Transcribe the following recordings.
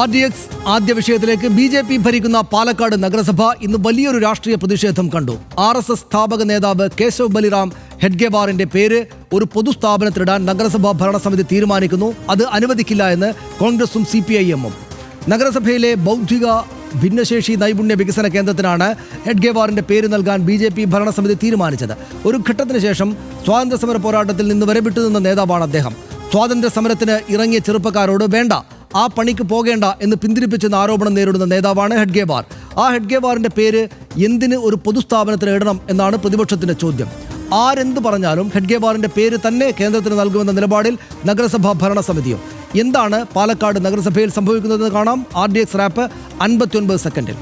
R D X ആദ്യ വിഷയത്തിലേക്ക് B J P ഭരിക്കുന്ന പാലക്കാട് നഗരസഭ ഇന്ന് വലിയൊരു രാഷ്ട്രീയ പ്രതിഷേധം കണ്ടു. ആർ എസ് എസ് സ്ഥാപക നേതാവ് കേശവ് ബലിറാം ഹെഡ്ഗെവാറിന്റെ പേര് ഒരു പൊതുസ്ഥാപനത്തിലിടാൻ നഗരസഭാ ഭരണസമിതി തീരുമാനിക്കുന്നു. അത് അനുവദിക്കില്ല എന്ന് കോൺഗ്രസും സി പി ഐ എമ്മും. നഗരസഭയിലെ ബൗദ്ധിക ഭിന്നശേഷി നൈപുണ്യ വികസന കേന്ദ്രത്തിനാണ് ഹെഡ്ഗെവാറിന്റെ പേര് നൽകാൻ ബി ജെ പി ഭരണസമിതി തീരുമാനിച്ചത്. ഒരു ഘട്ടത്തിന് ശേഷം സ്വാതന്ത്ര്യ സമര പോരാട്ടത്തിൽ നിന്ന് വരെ വിട്ടുനിന്ന നേതാവാണ് അദ്ദേഹം. സ്വാതന്ത്ര്യ സമരത്തിന് ഇറങ്ങിയ ചെറുപ്പക്കാരോട് വേണ്ട ആ പണിക്ക് പോകേണ്ട എന്ന് പിന്തിരിപ്പിച്ചെന്ന ആരോപണം നേരിടുന്ന നേതാവാണ് ഹെഡ്ഗേവാർ. ആ ഹെഡ്ഗേവാറിന്റെ പേര് എന്തിന് ഒരു പൊതുസ്ഥാപനത്തിന് ഇടണം എന്നാണ് പ്രതിപക്ഷത്തിന്റെ ചോദ്യം. ആരെന്ത് പറഞ്ഞാലും ഹെഡ്ഗേവാറിന്റെ പേര് തന്നെ കേന്ദ്രത്തിന് നൽകുമെന്ന നിലപാടിൽ നഗരസഭാ ഭരണസമിതിയും. എന്താണ് പാലക്കാട് നഗരസഭയിൽ സംഭവിക്കുന്നതെന്ന് കാണാം. ആർ ഡി എക്സ് റാപ്പ് അൻപത്തിയൊൻപത് സെക്കൻഡിൽ.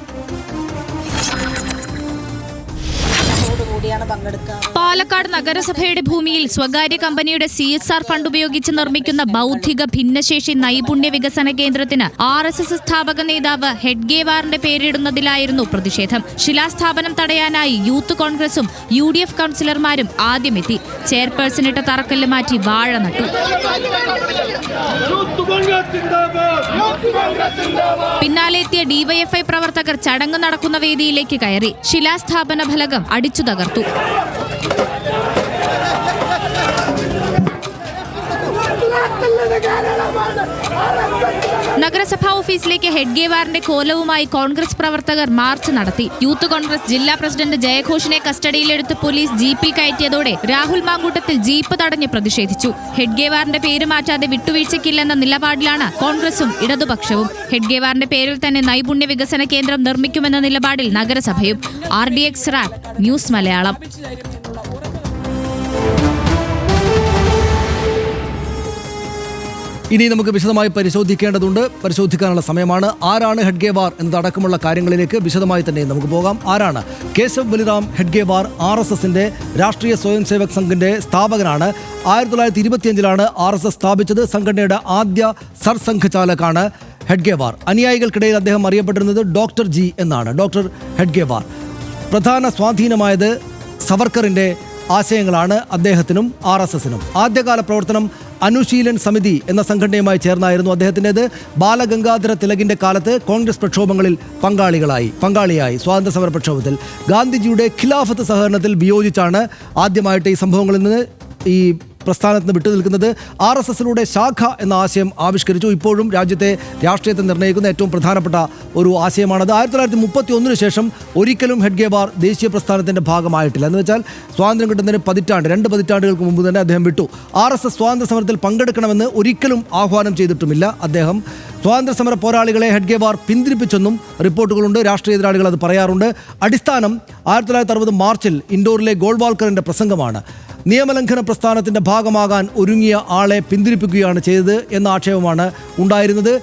പാലക്കാട് നഗരസഭയുടെ ഭൂമിയിൽ സ്വകാര്യ കമ്പനിയുടെ സി എസ് ആർ ഫണ്ട് ഉപയോഗിച്ച് നിർമ്മിക്കുന്ന ബൗദ്ധിക ഭിന്നശേഷി നൈപുണ്യ വികസന കേന്ദ്രത്തിന് ആർ എസ് എസ് സ്ഥാപക നേതാവ് ഹെഡ്ഗേവാറിന്റെ പേരിടുന്നതിലായിരുന്നു പ്രതിഷേധം. ശിലാസ്ഥാപനം തടയാനായി യൂത്ത് കോൺഗ്രസും യു ഡി എഫ് കൗൺസിലർമാരും ആദ്യമെത്തി. ചെയർപേഴ്സണിട്ട തറക്കല്ല് മാറ്റി വാഴ നട്ടു. യൂത്ത് കോൺഗ്രസ് സിന്ദാബാദ് യൂത്ത് കോൺഗ്രസ് സിന്ദാബാദ് പിന്നാലെ എത്തിയ ഡിവൈഎഫ്ഐ പ്രവർത്തകർ ചടങ്ങ് നടക്കുന്ന വേദിയിലേക്ക് കയറി. ശിലാസ്ഥാപന ഫലകം അടിച്ചു തകർത്തു Thank you. നഗരസഭാ ഓഫീസിലേക്ക് ഹെഡ്ഗേവാറിന്റെ കോലവുമായി കോൺഗ്രസ് പ്രവർത്തകർ മാർച്ച് നടത്തി. യൂത്ത് കോൺഗ്രസ് ജില്ലാ പ്രസിഡന്റ് ജയഘോഷിനെ കസ്റ്റഡിയിലെടുത്ത് പോലീസ് ജീപ്പിൽ കയറ്റിയതോടെ രാഹുൽ മാങ്കൂട്ടത്തിൽ ജീപ്പ് തടഞ്ഞ് പ്രതിഷേധിച്ചു. ഹെഡ്ഗേവാറിന്റെ പേര് മാറ്റാതെ വിട്ടുവീഴ്ചയ്ക്കില്ലെന്ന നിലപാടിലാണ് കോൺഗ്രസും ഇടതുപക്ഷവും. ഹെഡ്ഗേവാറിന്റെ പേരിൽ തന്നെ നൈപുണ്യ വികസന കേന്ദ്രം നിർമ്മിക്കുമെന്ന നിലപാടിൽ നഗരസഭയും. R D X rap news Malayalam. ഇനി നമുക്ക് വിശദമായി പരിശോധിക്കേണ്ടതുണ്ട്. പരിശോധിക്കാനുള്ള സമയമാണ്. ആരാണ് ഹെഡ്ഗേവാർ എന്നതടക്കമുള്ള കാര്യങ്ങളിലേക്ക് വിശദമായി തന്നെ നമുക്ക് പോകാം. ആരാണ്? കേശവ് ബലിറാം ഹെഡ്ഗേവാർ ആർ എസ് എസിന്റെ രാഷ്ട്രീയ സ്വയം സേവക് സംഘിന്റെ സ്ഥാപകനാണ്. ആയിരത്തി തൊള്ളായിരത്തി ഇരുപത്തിയഞ്ചിലാണ് ആർ എസ് എസ് സ്ഥാപിച്ചത്. സംഘടനയുടെ ആദ്യ സർസംഘചാലകാണ് ഹെഡ്ഗേവാർ. അനുയായികൾക്കിടയിൽ അദ്ദേഹം അറിയപ്പെട്ടിരുന്നത് ഡോക്ടർ ജി എന്നാണ്. ഡോക്ടർ ഹെഡ്ഗേവാർ. പ്രധാന സ്വാധീനമായത് സവർക്കറിന്റെ ആശയങ്ങളാണ് അദ്ദേഹത്തിനും ആർ എസ് എസിനും. ആദ്യകാല പ്രവർത്തനം അനുശീലൻ സമിതി എന്ന സംഘടനയുമായി ചേർന്നായിരുന്നു അദ്ദേഹത്തിന്റെത്. ബാലഗംഗാധര തിലകിന്റെ കാലത്ത് കോൺഗ്രസ് പ്രക്ഷോഭങ്ങളിൽ പങ്കാളികളായി പങ്കാളിയായി സ്വാതന്ത്ര്യ സമര പ്രക്ഷോഭത്തിൽ. ഗാന്ധിജിയുടെ ഖിലാഫത്ത് സഹകരണത്തിൽ വിയോജിച്ചാണ് ആദ്യമായിട്ട് ഈ സംഭവങ്ങളിൽ നിന്ന് ഈ പ്രസ്ഥാനത്ത് നിന്ന് വിട്ടുനിൽക്കുന്നത് ആർ എസ് എസിലൂടെ ശാഖ എന്ന ആശയം ആവിഷ്കരിച്ചു. ഇപ്പോഴും രാജ്യത്തെ രാഷ്ട്രീയത്തെ നിർണയിക്കുന്ന ഏറ്റവും പ്രധാനപ്പെട്ട ഒരു ആശയമാണത്. ആയിരത്തി തൊള്ളായിരത്തി മുപ്പത്തി ഒന്നിന് ശേഷം ഒരിക്കലും ഹെഡ്ഗേവാർ ദേശീയ പ്രസ്ഥാനത്തിന്റെ ഭാഗമായിട്ടില്ല. എന്ന് വെച്ചാൽ സ്വാതന്ത്ര്യം കിട്ടുന്നതിന് പതിറ്റാണ്ട് രണ്ട് പതിറ്റാണ്ടുകൾക്ക് മുമ്പ് തന്നെ അദ്ദേഹം വിട്ടു. ആർ എസ് എസ് സ്വാതന്ത്ര്യ സമരത്തിൽ പങ്കെടുക്കണമെന്ന് ഒരിക്കലും ആഹ്വാനം ചെയ്തിട്ടുമില്ല അദ്ദേഹം. സ്വാതന്ത്ര്യ സമര പോരാളികളെ ഹെഡ്ഗേവാർ പിന്തിരിപ്പിച്ചെന്നും റിപ്പോർട്ടുകളുണ്ട്. രാഷ്ട്രീയ എതിരാളികൾ അത് പറയാറുണ്ട്. അടിസ്ഥാനം ആയിരത്തി തൊള്ളായിരത്തി അറുപത് മാർച്ചിൽ ഇൻഡോറിലെ ഗോൾവാൾക്കറിന്റെ പ്രസംഗമാണ്. നിയമലംഘന പ്രസ്ഥാനത്തിന്റെ ഭാഗമാകാൻ ഒരുങ്ങിയ ആളെ പിന്തിരിപ്പിക്കുകയാണ് ചെയ്തത് എന്ന ആക്ഷേപമാണ് ഉണ്ടായിരുന്നത്.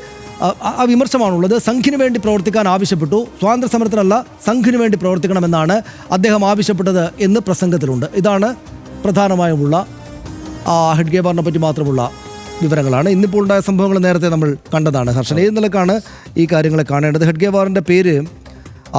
ആ- വിമർശമാണുള്ളത് സംഘിന് വേണ്ടി പ്രവർത്തിക്കാൻ ആവശ്യപ്പെട്ടു. സ്വാതന്ത്ര്യ സമരത്തിനല്ല സംഘിന് വേണ്ടി പ്രവർത്തിക്കണമെന്നാണ് അദ്ദേഹം ആവശ്യപ്പെട്ടത് എന്ന് പ്രസംഗത്തിലുണ്ട്. ഇതാണ് പ്രധാനമായുമുള്ള ആ ഹെഡ്ഗേബാറിനെ പറ്റി മാത്രമുള്ള വിവരങ്ങളാണ്. ഇന്നിപ്പോൾ ഉണ്ടായ സംഭവങ്ങൾ നേരത്തെ നമ്മൾ കണ്ടതാണ്. ഹർഷൻ ഏത് നിലക്കാണ് ഈ കാര്യങ്ങളെ കാണേണ്ടത്? ഹെഡ്ഗേവാറിന്റെ പേര്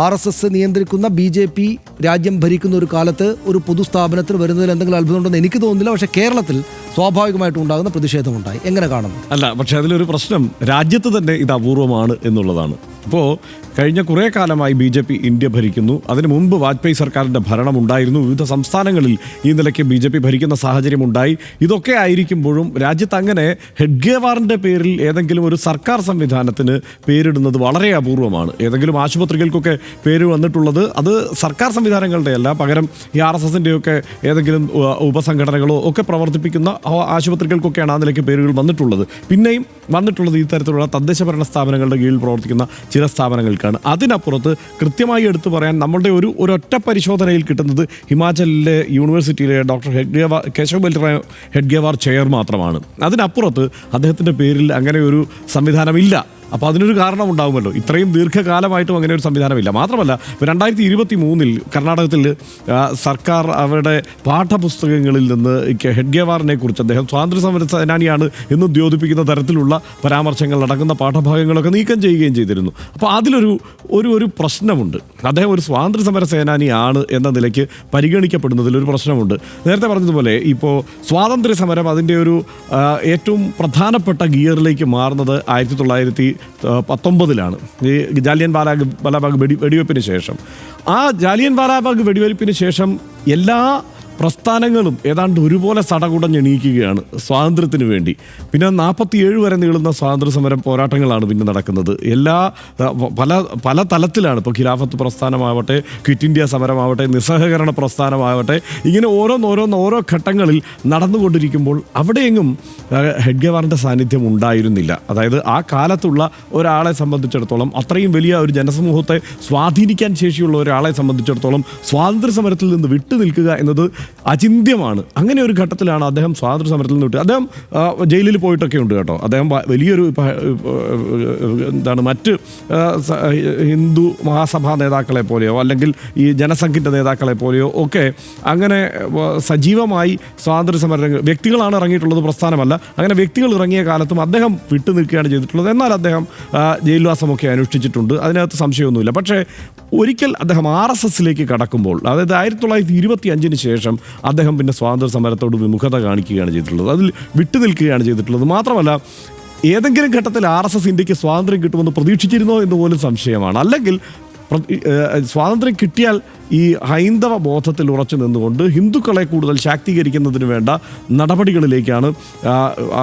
ആർ എസ് എസ് നിയന്ത്രിക്കുന്ന ബി ജെ പി രാജ്യം ഭരിക്കുന്ന ഒരു കാലത്ത് ഒരു പൊതുസ്ഥാപനത്തിൽ വരുന്നതിൽ എന്തെങ്കിലും അത്ഭുതമുണ്ടെന്ന് എനിക്ക് തോന്നുന്നില്ല. പക്ഷേ കേരളത്തിൽ സ്വാഭാവികമായിട്ടും ഉണ്ടാകുന്ന പ്രതിഷേധമുണ്ടായി. എങ്ങനെ കാണുന്നു? അല്ല പക്ഷേ അതിലൊരു പ്രശ്നം രാജ്യത്ത് തന്നെ ഇത് അപൂർവമാണ് എന്നുള്ളതാണ്. ഇപ്പോൾ കഴിഞ്ഞ കുറേ കാലമായി ബി ജെ പി ഇന്ത്യ ഭരിക്കുന്നു. അതിനു മുമ്പ് വാജ്പേയി സർക്കാരിന്റെ ഭരണം ഉണ്ടായിരുന്നു. വിവിധ സംസ്ഥാനങ്ങളിൽ ഈ നിലയ്ക്ക് ബി ജെ പി ഭരിക്കുന്ന സാഹചര്യം ഉണ്ടായി. ഇതൊക്കെ ആയിരിക്കുമ്പോഴും രാജ്യത്ത് അങ്ങനെ ഹെഡ്ഗേവാറിന്റെ പേരിൽ ഏതെങ്കിലും ഒരു സർക്കാർ സംവിധാനത്തിന് പേരിടുന്നത് വളരെ അപൂർവമാണ്. ഏതെങ്കിലും ആശുപത്രികൾക്കൊക്കെ പേര് വന്നിട്ടുള്ളത് അത് സർക്കാർ സംവിധാനങ്ങളുടെ അല്ല പകരം ഈ ആർ എസ് എസിന്റെയൊക്കെ ഏതെങ്കിലും ഉപസംഘടനകളോ ഒക്കെ പ്രവർത്തിപ്പിക്കുന്ന ആശുപത്രികൾക്കൊക്കെയാണ് ആ നിലയ്ക്ക് പേരുകൾ വന്നിട്ടുള്ളത്. പിന്നെയും വന്നിട്ടുള്ളത് ഈ തരത്തിലുള്ള തദ്ദേശ ഭരണ സ്ഥാപനങ്ങളുടെ കീഴിൽ പ്രവർത്തിക്കുന്ന ചില സ്ഥാപനങ്ങൾക്കാണ്. അതിനപ്പുറത്ത് കൃത്യമായി എടുത്തു പറയാൻ നമ്മളുടെ ഒരു ഒരൊറ്റ പരിശോധനയിൽ കിട്ടുന്നത് ഹിമാചലിലെ യൂണിവേഴ്സിറ്റിയിലെ ഡോക്ടർ ഹെഡ്ഗേവാർ കേശവ് ബൽറാം ഹെഡ്ഗേവാർ ചെയർ മാത്രമാണ്. അതിനപ്പുറത്ത് അദ്ദേഹത്തിന്റെ പേരിൽ അങ്ങനെ ഒരു സംവിധാനമില്ല. അപ്പോൾ അതിനൊരു കാരണം ഉണ്ടാകുമല്ലോ ഇത്രയും ദീർഘകാലമായിട്ടും അങ്ങനെ ഒരു സംവിധാനമില്ല. മാത്രമല്ല രണ്ടായിരത്തി ഇരുപത്തി മൂന്നിൽ കർണാടകത്തിൽ സർക്കാർ അവരുടെ പാഠപുസ്തകങ്ങളിൽ നിന്ന് ഹെഡ്ഗേവാറിനെ കുറിച്ച് അദ്ദേഹം സ്വാതന്ത്ര്യ സമര സേനാനിയാണ് എന്ന് ഉദ്യോതിപ്പിക്കുന്ന തരത്തിലുള്ള പരാമർശങ്ങൾ അടങ്ങുന്ന പാഠഭാഗങ്ങളൊക്കെ നീക്കം ചെയ്യുകയും ചെയ്തിരുന്നു. അപ്പോൾ അതിലൊരു ഒരു ഒരു പ്രശ്നമുണ്ട്. അദ്ദേഹം ഒരു സ്വാതന്ത്ര്യ സമര സേനാനിയാണ് എന്ന നിലയ്ക്ക് പരിഗണിക്കപ്പെടുന്നതിൽ ഒരു പ്രശ്നമുണ്ട്. നേരത്തെ പറഞ്ഞതുപോലെ ഇപ്പോൾ സ്വാതന്ത്ര്യ സമരം അതിന്റെ ഒരു ഏറ്റവും പ്രധാനപ്പെട്ട ഗിയറിലേക്ക് മാറുന്നത് ആയിരത്തി തൊള്ളായിരത്തി പത്തൊമ്പതിലാണ്. ഈ ജാലിയൻ വാലാഗ് വാലാബാഗ് വെടി വെടിവെപ്പിന് ശേഷം. ആ ജാലിയൻ വാലാബാഗ് വെടിവെപ്പിന് ശേഷം എല്ലാ പ്രസ്ഥാനങ്ങളും ഏതാണ്ട് ഒരുപോലെ സടകുടഞ്ഞെണീക്കുകയാണ് സ്വാതന്ത്ര്യത്തിന് വേണ്ടി. പിന്നെ നാൽപ്പത്തിയേഴ് വരെ നീളുന്ന സ്വാതന്ത്ര്യ സമരം പോരാട്ടങ്ങളാണ് പിന്നെ നടക്കുന്നത്. എല്ലാ പല പല തലത്തിലാണ് ഇപ്പോൾ ഖിലാഫത്ത് പ്രസ്ഥാനമാവട്ടെ ക്വിറ്റ് ഇന്ത്യ സമരമാവട്ടെ നിസ്സഹകരണ പ്രസ്ഥാനമാവട്ടെ ഇങ്ങനെ ഓരോന്നോരോന്ന് ഓരോ ഘട്ടങ്ങളിൽ നടന്നുകൊണ്ടിരിക്കുമ്പോൾ അവിടെയെങ്ങും ഹെഡ്ഗവാറിന്റെ സാന്നിധ്യം ഉണ്ടായിരുന്നില്ല. അതായത് ആ കാലത്തുള്ള ഒരാളെ സംബന്ധിച്ചിടത്തോളം അത്രയും വലിയ ഒരു ജനസമൂഹത്തെ സ്വാധീനിക്കാൻ ശേഷിയുള്ള ഒരാളെ സംബന്ധിച്ചിടത്തോളം സ്വാതന്ത്ര്യ സമരത്തിൽ നിന്ന് വിട്ടു നിൽക്കുക എന്നത് അചിന്ത്യമാണ്. അങ്ങനെ ഒരു ഘട്ടത്തിലാണ് അദ്ദേഹം സ്വാതന്ത്ര്യ സമരത്തിൽ നിന്ന് വിട്ടത്. അദ്ദേഹം ജയിലിൽ പോയിട്ടൊക്കെ ഉണ്ട് കേട്ടോ. അദ്ദേഹം വലിയൊരു എന്താണ് മറ്റ് ഹിന്ദു മഹാസഭാ നേതാക്കളെ പോലെയോ അല്ലെങ്കിൽ ഈ ജനസംഘിന്റെ നേതാക്കളെ പോലെയോ ഒക്കെ അങ്ങനെ സജീവമായി സ്വാതന്ത്ര്യ സമര വ്യക്തികളാണ് ഇറങ്ങിയിട്ടുള്ളത് പ്രസ്ഥാനമല്ല. അങ്ങനെ വ്യക്തികൾ ഇറങ്ങിയ കാലത്തും അദ്ദേഹം വിട്ടു നിൽക്കുകയാണ് ചെയ്തിട്ടുള്ളത്. എന്നാൽ അദ്ദേഹം ജയിൽവാസമൊക്കെ അനുഷ്ഠിച്ചിട്ടുണ്ട്. അതിനകത്ത് സംശയമൊന്നുമില്ല. പക്ഷേ ഒരിക്കൽ അദ്ദേഹം ആർ എസ് എസിലേക്ക് കടക്കുമ്പോൾ അതായത് ആയിരത്തി തൊള്ളായിരത്തി ഇരുപത്തി അഞ്ചിന് ശേഷം അദ്ദേഹം പിന്നെ സ്വാതന്ത്ര്യ സമരത്തോട് വിമുഖത കാണിക്കുകയാണ് ചെയ്തിട്ടുള്ളത്. അതിൽ വിട്ടു നിൽക്കുകയാണ് ചെയ്തിട്ടുള്ളത്. മാത്രമല്ല ഏതെങ്കിലും ഘട്ടത്തിൽ ആർ എസ് എസ് ഇന്ത്യയ്ക്ക് സ്വാതന്ത്ര്യം കിട്ടുമെന്ന് പ്രതീക്ഷിച്ചിരുന്നോ എന്ന് പോലും സംശയമാണ്. അല്ലെങ്കിൽ സ്വാതന്ത്ര്യം കിട്ടിയാൽ ഈ ഹൈന്ദവ ബോധത്തിൽ ഉറച്ചു നിന്നുകൊണ്ട് ഹിന്ദുക്കളെ കൂടുതൽ ശാക്തീകരിക്കുന്നതിന് വേണ്ട നടപടികളിലേക്കാണ്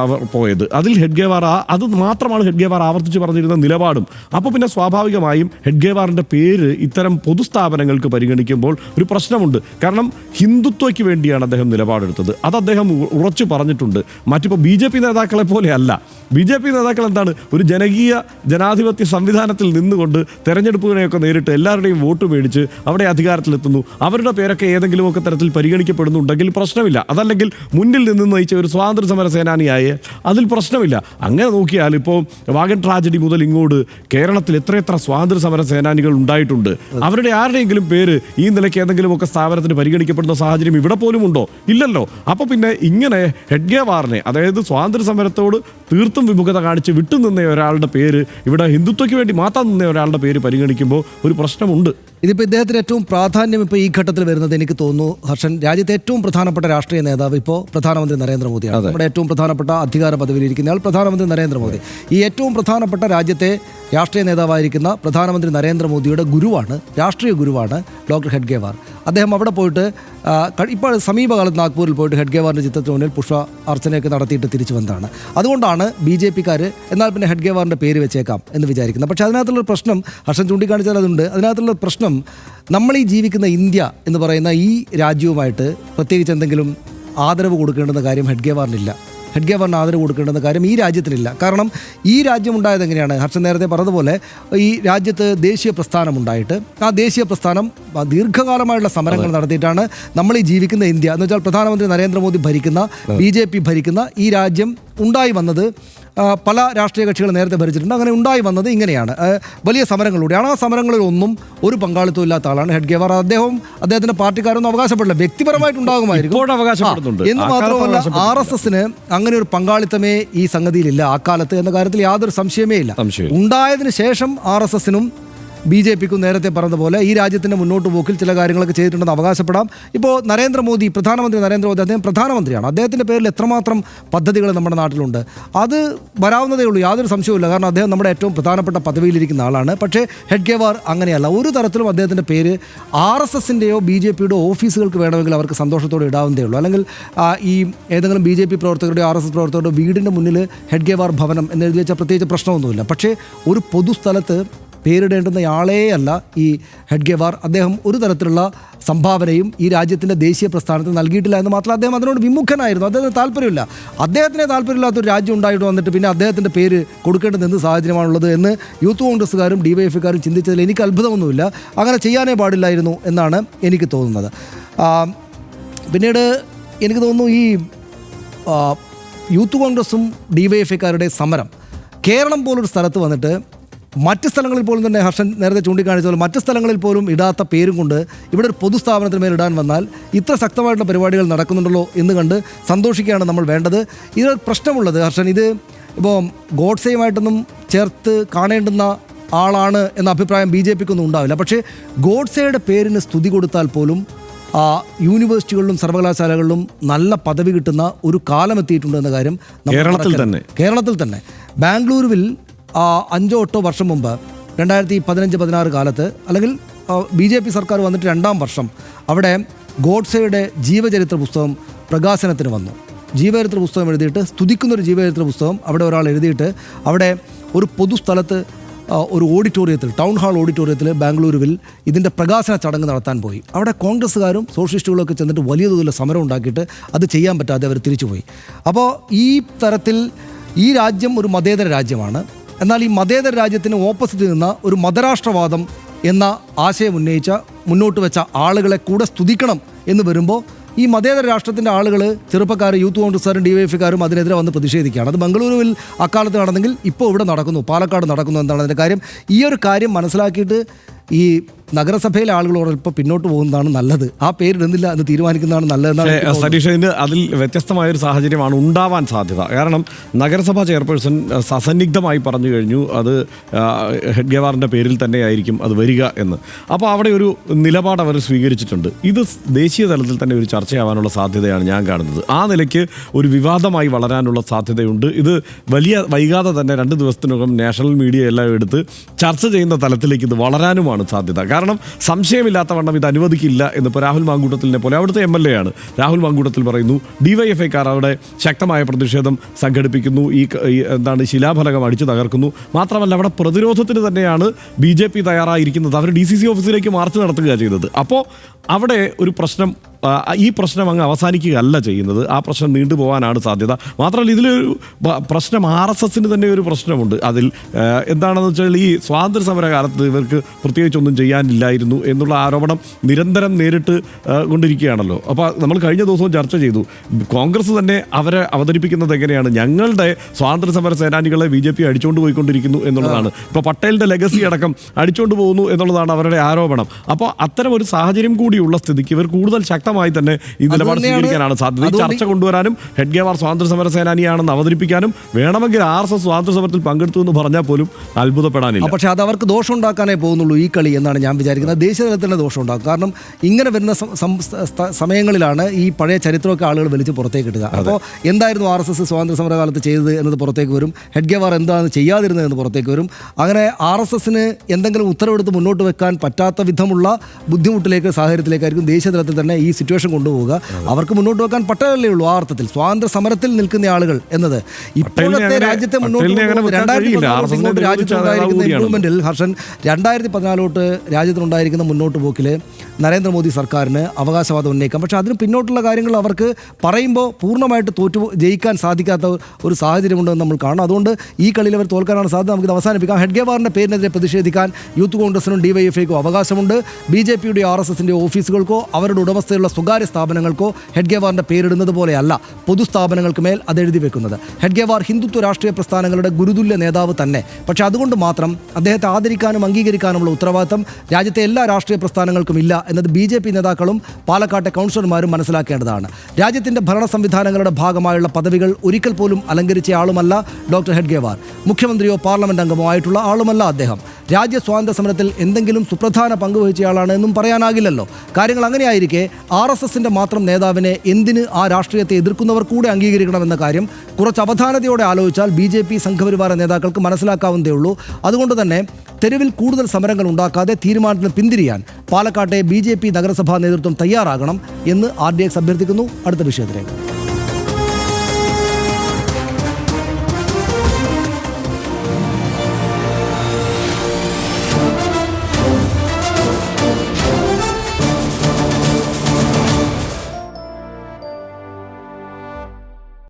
അവർ പോയത്. അതിൽ ഹെഡ്ഗേവാർ അത് മാത്രമാണ് ഹെഡ്ഗേവാർ ആവർത്തിച്ച് പറഞ്ഞിരുന്ന നിലപാടും. അപ്പോൾ പിന്നെ സ്വാഭാവികമായും ഹെഡ്ഗേവാറിന്റെ പേര് ഇത്തരം പൊതുസ്ഥാപനങ്ങൾക്ക് പരിഗണിക്കുമ്പോൾ ഒരു പ്രശ്നമുണ്ട്. കാരണം ഹിന്ദുത്വയ്ക്ക് വേണ്ടിയാണ് അദ്ദേഹം നിലപാടെടുത്തത്. അത് അദ്ദേഹം ഉറച്ചു പറഞ്ഞിട്ടുണ്ട്. മറ്റിപ്പോൾ ബി ജെ പി നേതാക്കളെ പോലെയല്ല. ബി ജെ പി നേതാക്കൾ എന്താണ്? ഒരു ജനകീയ ജനാധിപത്യ സംവിധാനത്തിൽ നിന്നുകൊണ്ട് തെരഞ്ഞെടുപ്പുകളെയൊക്കെ നേരിട്ട് എല്ലാവരുടെയും വോട്ട് മേടിച്ച് അവിടെ അധികാരത്തിലെത്തുന്നു. അവരുടെ പേരൊക്കെ ഏതെങ്കിലുമൊക്കെ തരത്തിൽ പരിഗണിക്കപ്പെടുന്നുണ്ടെങ്കിൽ പ്രശ്നമില്ല. അതല്ലെങ്കിൽ മുന്നിൽ നിന്ന് നയിച്ച ഒരു സ്വാതന്ത്ര്യ സമര സേനാനിയായ അതിൽ പ്രശ്നമില്ല. അങ്ങനെ നോക്കിയാൽ ഇപ്പോൾ വാഗൻ ട്രാജഡി മുതൽ ഇങ്ങോട്ട് കേരളത്തിൽ എത്രയെത്ര സ്വാതന്ത്ര്യ സമര സേനാനികൾ ഉണ്ടായിട്ടുണ്ട്. അവരുടെ ആരുടെയെങ്കിലും പേര് ഈ നിലയ്ക്ക് ഏതെങ്കിലുമൊക്കെ സ്ഥാപനത്തിന് പരിഗണിക്കപ്പെടുന്ന സാഹചര്യം ഇവിടെ പോലും ഉണ്ടോ? ഇല്ലല്ലോ. അപ്പോൾ പിന്നെ ഇങ്ങനെ ഹെഡ്ഗേവാറിനെ അതായത് സ്വാതന്ത്ര്യ സമരത്തോട് തീർത്തും വിമുഖത കാണിച്ച് വിട്ടുനിന്ന ഒരാളുടെ പേര് ഇവിടെ ഹിന്ദുത്വയ്ക്ക് വേണ്ടി മാത്രം നിന്ന ഒരാളുടെ പേര് പരിഗണിക്കുമ്പോൾ ഒരു പ്രശ്നമുണ്ട്. ഇതിപ്പോൾ ഇദ്ദേഹത്തിന് ഏറ്റവും പ്രാധാന്യം ഇപ്പോൾ ഈ ഘട്ടത്തിൽ വരുന്നത് എനിക്ക് തോന്നുന്നു ഹർഷൻ. രാജ്യത്തെ ഏറ്റവും പ്രധാനപ്പെട്ട രാഷ്ട്രീയ നേതാവ് ഇപ്പോൾ പ്രധാനമന്ത്രി നരേന്ദ്രമോദിയാണ്. നമ്മുടെ ഏറ്റവും പ്രധാനപ്പെട്ട അധികാര പദവിയിലിരിക്കുന്ന ആൾ പ്രധാനമന്ത്രി നരേന്ദ്രമോദി. ഈ ഏറ്റവും പ്രധാനപ്പെട്ട രാജ്യത്തെ രാഷ്ട്രീയ നേതാവായിരിക്കുന്ന പ്രധാനമന്ത്രി നരേന്ദ്രമോദിയുടെ ഗുരുവാണ് രാഷ്ട്രീയ ഗുരുവാണ് ഡോക്ടർ ഹെഡ്ഗേവാർ അദ്ദേഹം അവിടെ പോയിട്ട് ഇപ്പോൾ സമീപകാലത്ത് നാഗ്പൂരിൽ പോയിട്ട് ഹെഡ്ഗേവാറിന്റെ ചിത്രത്തിന് മുന്നിൽ പുഷ്പ അർച്ചനയൊക്കെ നടത്തിയിട്ട് തിരിച്ചു വന്നതാണ്. അതുകൊണ്ടാണ് ബി ജെ പിക്കാർ എന്നാൽ പിന്നെ ഹെഡ്ഗേവാറിന്റെ പേര് വെച്ചേക്കാം എന്ന് വിചാരിക്കുന്നത്. പക്ഷേ അതിനകത്തുള്ള ഒരു പ്രശ്നം ഹർഷൻ ചൂണ്ടിക്കാണിച്ചാൽ അതുണ്ട്. അതിനകത്തുള്ള പ്രശ്നം നമ്മൾ ഈ ജീവിക്കുന്ന ഇന്ത്യ എന്ന് പറയുന്ന ഈ രാജ്യവുമായിട്ട് പ്രത്യേകിച്ച് എന്തെങ്കിലും ആദരവ് കൊടുക്കേണ്ടുന്ന കാര്യം ഹെഡ്ഗേവാറിനില്ല ഹെഡ്ഗേവാറിന് ആദരവ് കൊടുക്കേണ്ടെന്ന കാര്യം ഈ രാജ്യത്തിനില്ല. കാരണം ഈ രാജ്യം ഉണ്ടായത് എങ്ങനെയാണ്? ഹർഷൻ നേരത്തെ പറഞ്ഞതുപോലെ ഈ രാജ്യത്ത് ദേശീയ പ്രസ്ഥാനം ഉണ്ടായിട്ട് ആ ദേശീയ പ്രസ്ഥാനം ദീർഘകാലമായിട്ടുള്ള ദീർഘകാലമായുള്ള സമരങ്ങൾ നടത്തിയിട്ടാണ് നമ്മൾ ഈ ജീവിക്കുന്ന ഇന്ത്യ. എന്ന് വെച്ചാൽ പ്രധാനമന്ത്രി നരേന്ദ്രമോദി ഭരിക്കുന്ന ബി ജെ പി ഭരിക്കുന്ന ഈ രാജ്യം ഉണ്ടായി വന്നത് പല രാഷ്ട്രീയ കക്ഷികൾ നേരത്തെ ഭരിച്ചിട്ടുണ്ട്. അങ്ങനെ ഉണ്ടായി വന്നത് ഇങ്ങനെയാണ്. വലിയ സമരങ്ങളിലൂടെയാണ്. ആ സമരങ്ങളിൽ ഒന്നും ഒരു പങ്കാളിത്തവും ഇല്ലാത്ത ആളാണ് ഹെഡ് ഗവർ അദ്ദേഹം അദ്ദേഹത്തിന്റെ പാർട്ടിക്കാരൊന്നും അവകാശപ്പെടില്ല. വ്യക്തിപരമായിട്ട് ഉണ്ടാകുമായിരിക്കും. എന്ന് മാത്രമല്ല. ആർ എസ് എസിന് അങ്ങനെ ഒരു പങ്കാളിത്തമേ ഈ സംഗതിയിലില്ല. ആ കാലത്ത് എന്ന കാര്യത്തിൽ യാതൊരു സംശയമേ ഇല്ല. ഉണ്ടായതിനു ശേഷം ആർ എസ് എസിനും ബി ജെ പിക്കും നേരത്തെ പറഞ്ഞതുപോലെ ഈ രാജ്യത്തിന്റെ മുന്നോട്ട് പോക്കിൽ ചില കാര്യങ്ങളൊക്കെ ചെയ്തിട്ടുണ്ടെന്ന് അവകാശപ്പെടാം. ഇപ്പോൾ നരേന്ദ്രമോദി പ്രധാനമന്ത്രി നരേന്ദ്രമോദി അദ്ദേഹം പ്രധാനമന്ത്രിയാണ്. അദ്ദേഹത്തിന്റെ പേരിൽ എത്രമാത്രം പദ്ധതികൾ നമ്മുടെ നാട്ടിലുണ്ട്? അത് വരാവുന്നതേ ഉള്ളൂ. യാതൊരു സംശയവുമില്ല. കാരണം അദ്ദേഹം നമ്മുടെ ഏറ്റവും പ്രധാനപ്പെട്ട പദവിയിലിരിക്കുന്ന ആളാണ്. പക്ഷേ ഹെഡ്ഗേവാർ അങ്ങനെയല്ല. ഒരു തരത്തിലും അദ്ദേഹത്തിന്റെ പേര് ആർ എസ് എസിന്റെയോ ബി ജെ പിയുടെ ഓഫീസുകൾക്ക് വേണമെങ്കിൽ അവർക്ക് സന്തോഷത്തോടെ ഇടാവുന്നതേ ഉള്ളൂ. അല്ലെങ്കിൽ ഈ ഏതെങ്കിലും ബി ജെ പി പ്രവർത്തകരുടെയോ ആർ എസ് എസ് പ്രവർത്തകരുടെയോ വീടിന്റെ മുന്നിൽ ഹെഡ്ഗേവാർ ഭവനം എന്നെഴുതി വെച്ചാൽ പ്രത്യേകിച്ച് പ്രശ്നമൊന്നുമില്ല. പക്ഷേ ഒരു പൊതുസ്ഥലത്ത് പേരിടേണ്ടുന്ന ആളേ അല്ല ഈ ഹെഡ്ഗേവാർ അദ്ദേഹം ഒരു തരത്തിലുള്ള സംഭാവനയും ഈ രാജ്യത്തിന്റെ ദേശീയ പ്രസ്ഥാനത്തിന് നൽകിയിട്ടില്ല എന്ന് മാത്രമല്ല അദ്ദേഹം അതിനോട് വിമുഖനായിരുന്നു. അദ്ദേഹത്തിന് താല്പര്യമില്ല. അദ്ദേഹത്തിന് താല്പര്യമില്ലാത്തൊരു രാജ്യം ഉണ്ടായിട്ട് വന്നിട്ട് പിന്നെ അദ്ദേഹത്തിന്റെ പേര് കൊടുക്കേണ്ടത് എന്ത് സാഹചര്യമാണുള്ളത് എന്ന് യൂത്ത് കോൺഗ്രസ്സുകാരും ഡി വൈ എഫുകാരും ചിന്തിച്ചതിൽ എനിക്ക് അത്ഭുതമൊന്നുമില്ല. അങ്ങനെ ചെയ്യാനേ പാടില്ലായിരുന്നു എന്നാണ് എനിക്ക് തോന്നുന്നത്. പിന്നീട് എനിക്ക് തോന്നുന്നു ഈ യൂത്ത് കോൺഗ്രസും ഡി വൈ എഫ് ഐക്കാരുടെ സമരം കേരളം പോലൊരു സ്ഥലത്ത് വന്നിട്ട് മറ്റ് സ്ഥലങ്ങളിൽ പോലും തന്നെ ഹർഷൻ നേരത്തെ ചൂണ്ടിക്കാണിച്ച പോലെ മറ്റ് സ്ഥലങ്ങളിൽ പോലും ഇടാത്ത പേരും കൊണ്ട് ഇവിടെ ഒരു പൊതുസ്ഥാപനത്തിന് മേൽ ഇടാൻ വന്നാൽ ഇത്ര ശക്തമായിട്ടുള്ള പരിപാടികൾ നടക്കുന്നുണ്ടല്ലോ എന്ന് കണ്ട് സന്തോഷിക്കുകയാണ് നമ്മൾ വേണ്ടത്. ഇതിൽ പ്രശ്നമുള്ളത് ഹർഷൻ ഇത് ഇപ്പോൾ ഗോഡ്സെയുമായിട്ടൊന്നും ചേർത്ത് കാണേണ്ടുന്ന ആളാണ് എന്ന അഭിപ്രായം ബി ജെ പിക്കൊന്നും ഉണ്ടാവില്ല. പക്ഷേ ഗോഡ്സെയുടെ പേരിന് സ്തുതി കൊടുത്താൽ പോലും ആ, യൂണിവേഴ്സിറ്റികളിലും സർവകലാശാലകളിലും നല്ല പദവി കിട്ടുന്ന ഒരു കാലം എത്തിയിട്ടുണ്ട് എന്ന കാര്യം കേരളത്തിൽ തന്നെ. കേരളത്തിൽ തന്നെ. ബാംഗ്ലൂരുവിൽ അഞ്ചോ എട്ടോ വർഷം മുമ്പ് രണ്ടായിരത്തി പതിനഞ്ച് പതിനാറ് കാലത്ത് അല്ലെങ്കിൽ ബി ജെ പി സർക്കാർ വന്നിട്ട് രണ്ടാം വർഷം അവിടെ ഗോഡ്സയുടെ ജീവചരിത്ര പുസ്തകം പ്രകാശനത്തിന് വന്നു. ജീവചരിത്ര പുസ്തകം എഴുതിയിട്ട് സ്തുതിക്കുന്നൊരു ജീവചരിത്ര പുസ്തകം അവിടെ ഒരാൾ എഴുതിയിട്ട് അവിടെ ഒരു പൊതുസ്ഥലത്ത് ഒരു ഓഡിറ്റോറിയത്തിൽ ടൗൺ ഹാൾ ഓഡിറ്റോറിയത്തിൽ ബാംഗ്ലൂരുവിൽ ഇതിന്റെ പ്രകാശന ചടങ്ങ് നടത്താൻ പോയി. അവിടെ കോൺഗ്രസ്സുകാരും സോഷ്യലിസ്റ്റുകളൊക്കെ ചെന്നിട്ട് വലിയ തോതിൽ സമരം ഉണ്ടാക്കിയിട്ട് അത് ചെയ്യാൻ പറ്റാതെ അവർ തിരിച്ചുപോയി. അപ്പോൾ ഈ തരത്തിൽ ഈ രാജ്യം ഒരു മതേതര രാജ്യമാണ്. എന്നാൽ ഈ മതേതര രാജ്യത്തിന് ഓപ്പോസിറ്റ് നിന്ന ഒരു മതരാഷ്ട്രവാദം എന്ന ആശയം ഉന്നയിച്ച മുന്നോട്ട് വെച്ച ആളുകളെ കൂടെ സ്തുതിക്കണം എന്ന് വരുമ്പോൾ ഈ മതേതര രാഷ്ട്രത്തിന്റെ ആളുകൾ ചെറുപ്പക്കാർ യൂത്ത് കോൺഗ്രസ്സുകാരും ഡി വൈ എഫുകാരും അതിനെതിരെ വന്ന് പ്രതിഷേധിക്കുകയാണ്. അത് ബംഗളൂരുവിൽ അക്കാലത്ത് നടന്നെങ്കിൽ ഇപ്പോൾ ഇവിടെ നടക്കുന്നു പാലക്കാട് നടക്കുന്നു എന്നാണ് അതിന്റെ കാര്യം. ഈ ഒരു കാര്യം മനസ്സിലാക്കിയിട്ട് ഈ നഗരസഭയിലെ ആളുകളോട് ഇപ്പോൾ പിന്നോട്ട് പോകുന്നതാണ് നല്ലത്. ആ പേരിടുന്നില്ല എന്ന് തീരുമാനിക്കുന്നതാണ് നല്ലതെന്നാണ് സതീഷ് ഇതിന് അതിൽ വ്യത്യസ്തമായ ഒരു സാഹചര്യമാണ് ഉണ്ടാവാൻ സാധ്യത. കാരണം നഗരസഭാ ചെയർപേഴ്സൺ സസന്നിഗ്ധമായി പറഞ്ഞു കഴിഞ്ഞു അത് ഹെഡ് ഗവാറിന്റെ പേരിൽ തന്നെയായിരിക്കും അത് വരിക എന്ന്. അപ്പോൾ അവിടെ ഒരു നിലപാട് അവർ സ്വീകരിച്ചിട്ടുണ്ട്. ഇത് ദേശീയ തലത്തിൽ തന്നെ ഒരു ചർച്ചയാവാനുള്ള സാധ്യതയാണ് ഞാൻ കാണുന്നത്. ആ നിലയ്ക്ക് ഒരു വിവാദമായി വളരാനുള്ള സാധ്യതയുണ്ട്. ഇത് വലിയ വൈകാതെ തന്നെ രണ്ട് ദിവസത്തിനകം നാഷണൽ മീഡിയ എല്ലാം എടുത്ത് ചർച്ച ചെയ്യുന്ന തലത്തിലേക്ക് ഇത് വളരാനുമാണ്. സാധ്യത. കാരണം സംശയമില്ലാത്ത വണ്ണം ഇത് അനുവദിക്കില്ല എന്ന് ഇപ്പോൾ രാഹുൽ മാങ്കൂട്ടത്തിലിനെ പോലെ അവിടുത്തെ എം എൽ എ ആണ്. രാഹുൽ മാങ്കൂട്ടത്തിൽ പറയുന്നു ഡിവൈഎഫ്ഐക്കാർ അവിടെ ശക്തമായ പ്രതിഷേധം സംഘടിപ്പിക്കുന്നു. ഈ എന്താണ് ശിലാഫലകം അടിച്ചു തകർക്കുന്നു. മാത്രമല്ല അവിടെ പ്രതിരോധത്തിന് തന്നെയാണ് ബി ജെ പി തയ്യാറായിരിക്കുന്നത്. അവർ ഡി സി സി ഓഫീസിലേക്ക് മാർച്ച് നടത്തുക ചെയ്തത്. അപ്പോൾ അവിടെ ഒരു പ്രശ്നം ഈ പ്രശ്നം അങ്ങ് അവസാനിക്കുകയല്ല ചെയ്യുന്നത്. ആ പ്രശ്നം നീണ്ടുപോകാനാണ് സാധ്യത. മാത്രമല്ല ഇതിലൊരു പ്രശ്നം ആർ എസ് എസിന് തന്നെ ഒരു പ്രശ്നമുണ്ട്. അതിൽ എന്താണെന്ന് വെച്ചാൽ ഈ സ്വാതന്ത്ര്യ സമര കാലത്ത് ഇവർക്ക് പ്രത്യേകിച്ചൊന്നും ചെയ്യാനില്ലായിരുന്നു എന്നുള്ള ആരോപണം നിരന്തരം നേരിട്ട് കൊണ്ടിരിക്കുകയാണല്ലോ. അപ്പോൾ നമ്മൾ കഴിഞ്ഞ ദിവസവും ചർച്ച ചെയ്തു. കോൺഗ്രസ് തന്നെ അവരെ അവതരിപ്പിക്കുന്നത് എങ്ങനെയാണ്? ഞങ്ങളുടെ സ്വാതന്ത്ര്യ സമര സേനാനികളെ ബി ജെ പി അടിച്ചുകൊണ്ട് പോയിക്കൊണ്ടിരിക്കുന്നു എന്നുള്ളതാണ്. ഇപ്പോൾ പട്ടേലിന്റെ ലെഗസി അടക്കം അടിച്ചുകൊണ്ട് പോകുന്നു എന്നുള്ളതാണ് അവരുടെ ആരോപണം. അപ്പോൾ അത്തരം ഒരു സാഹചര്യം കൂടിയുള്ള സ്ഥിതിക്ക് ഇവർ കൂടുതൽ ശക്തമായി തന്നെ ഈ നിലപാട് സ്വീകരിക്കാനാണ് സാധ്യത. ചർച്ച കൊണ്ടുവരാനും ഹെഡ് ഗേവാർ സ്വാതന്ത്ര്യ സമര സേനാനിയാണെന്ന് അവതരിപ്പിക്കാനും വേണമെങ്കിൽ ആർ എസ് എസ് സ്വാതന്ത്ര്യ സമരത്തിൽ പങ്കെടുത്തു എന്ന് പറഞ്ഞാൽ പോലും അത്ഭുതപ്പെടാനില്ല. പക്ഷേ അത് അവർക്ക് ദോഷം ഉണ്ടാക്കാനേ പോകുന്നുള്ളൂ ഈ കളി എന്നാണ് ഞാൻ വിചാരിക്കുന്നത്. ദേശീയ തലത്തിൽ തന്നെ ദോഷം ഉണ്ടാക്കും കാരണം ഇങ്ങനെ വരുന്ന സമയങ്ങളിലാണ് ഈ പഴയ ചരിത്രമൊക്കെ ആളുകൾ വലിച്ച് പുറത്തേക്ക് ഇടുക. അപ്പോൾ എന്തായിരുന്നു ആർ എസ് എസ് സ്വാതന്ത്ര്യ സമരകാലത്ത് ചെയ്തത് എന്നത് പുറത്തേക്ക് വരും? ഹെഡ് ഗേവാർ എന്താണ് ചെയ്യാതിരുന്നത് എന്ന് പുറത്തേക്ക് വരും? അങ്ങനെ ആർ എസ് എസിന് എന്തെങ്കിലും ഉത്തരവെടുത്ത് മുന്നോട്ട് വെക്കാൻ പറ്റാത്ത വിധമുള്ള ബുദ്ധിമുട്ടിലേക്ക് സാഹചര്യത്തിലേക്കായിരിക്കും ദേശീയ തലത്തിൽ തന്നെ ഈ സിറ്റുവേഷൻ കൊണ്ടുപോവുക. അവർക്ക് മുന്നോട്ട് വെക്കാൻ പട്ടേലല്ലേ ഉള്ളൂ ആ അർത്ഥത്തിൽ. സ്വാതന്ത്ര്യ സമരത്തിൽ നിൽക്കുന്ന ആളുകൾ എന്നത്. ഇപ്പോഴത്തെ രാജ്യത്തെ മുന്നോട്ട് രണ്ടായിരത്തി പതിനാലോട്ട് രാജ്യത്തുണ്ടായിരിക്കുന്ന ഇംപ്രൂവ്മെന്റിൽ ഹർഷൻ രണ്ടായിരത്തി പതിനാലോട്ട് രാജ്യത്തിനുണ്ടായിരിക്കുന്ന മുന്നോട്ട് പോക്കിൽ നരേന്ദ്രമോദി സർക്കാരിന് അവകാശവാദം ഉന്നയിക്കാം. പക്ഷേ അതിന് പിന്നോട്ടുള്ള കാര്യങ്ങൾ അവർക്ക് പറയുമ്പോൾ പൂർണമായിട്ട് തോറ്റു ജയിക്കാൻ സാധിക്കാത്ത ഒരു സാഹചര്യമുണ്ടെന്ന് നമ്മൾ കാണും അതുകൊണ്ട് ഈ കളിയിൽ അവർ തോൽക്കാനാണ് സാധ്യത. നമുക്കിത് അവസാനിപ്പിക്കാം. ഹെഡ്ഗേവാറിന്റെ പേരിനെതിരെ പ്രതിഷേധിക്കാൻ യൂത്ത് കോൺഗ്രസിനും ഡിവൈഎഫ്ഐക്കോ അവകാശമുണ്ട്. ബി ജെ പിയുടെ ആർ എസ് എസിന്റെ ഓഫീസുകൾക്കോ അവരുടെ ഉടമസ്ഥയുള്ള സ്വകാര്യ സ്ഥാപനങ്ങൾക്കോ ഹെഡ്ഗേവാറിന്റെ പേരിടുന്നത് പോലെയല്ല പൊതുസ്ഥാപനങ്ങൾക്ക് മേൽ അത് എഴുതി വെക്കുന്നത്. ഹെഡ്ഗേവാർ ഹിന്ദുത്വ രാഷ്ട്രീയ പ്രസ്ഥാനങ്ങളുടെ ഗുരുതുല്യ നേതാവ് തന്നെ. പക്ഷേ അതുകൊണ്ട് മാത്രം അദ്ദേഹത്തെ ആദരിക്കാനും അംഗീകരിക്കാനുമുള്ള ഉത്തരവാദിത്തം രാജ്യത്തെ എല്ലാ രാഷ്ട്രീയ പ്രസ്ഥാനങ്ങൾക്കും ഇല്ല എന്നത് ബി ജെ പി നേതാക്കളും പാലക്കാട്ടെ കൗൺസിലർമാരും മനസ്സിലാക്കേണ്ടതാണ്. രാജ്യത്തിന്റെ ഭരണ സംവിധാനങ്ങളുടെ ഭാഗമായുള്ള പദവികൾ ഒരിക്കൽ പോലും അലങ്കരിച്ച ആളുമല്ല ഡോക്ടർ ഹെഡ്ഗേവാർ മുഖ്യമന്ത്രിയോ പാർലമെന്റ് അംഗമോ ആയിട്ടുള്ള ആളുമല്ല അദ്ദേഹം. രാജ്യ സ്വാതന്ത്ര്യ സമരത്തിൽ എന്തെങ്കിലും സുപ്രധാന പങ്കുവഹിച്ചയാളാണ് എന്നും പറയാനാകില്ലല്ലോ. കാര്യങ്ങൾ അങ്ങനെയായിരിക്കെ ആർ എസ് എസിന്റെ മാത്രം നേതാവിനെ എന്തിന് ആ രാഷ്ട്രീയത്തെ എതിർക്കുന്നവർ കൂടെ അംഗീകരിക്കണമെന്ന കാര്യം കുറച്ച് അവധാനതയോടെ ആലോചിച്ചാൽ ബി ജെ പി സംഘപരിവാര നേതാക്കൾക്ക് മനസ്സിലാക്കാവുന്നതേ ഉള്ളൂ. അതുകൊണ്ട് തന്നെ തെരുവിൽ കൂടുതൽ സമരങ്ങൾ ഉണ്ടാക്കാതെ തീരുമാനത്തിന് പിന്തിരിയാൻ പാലക്കാട്ടെ ബി നഗരസഭാ നേതൃത്വം തയ്യാറാകണം എന്ന് ആർ ഡി എക്സ് അഭ്യർത്ഥിക്കുന്നു. അടുത്ത വിഷയത്തിലേക്ക്.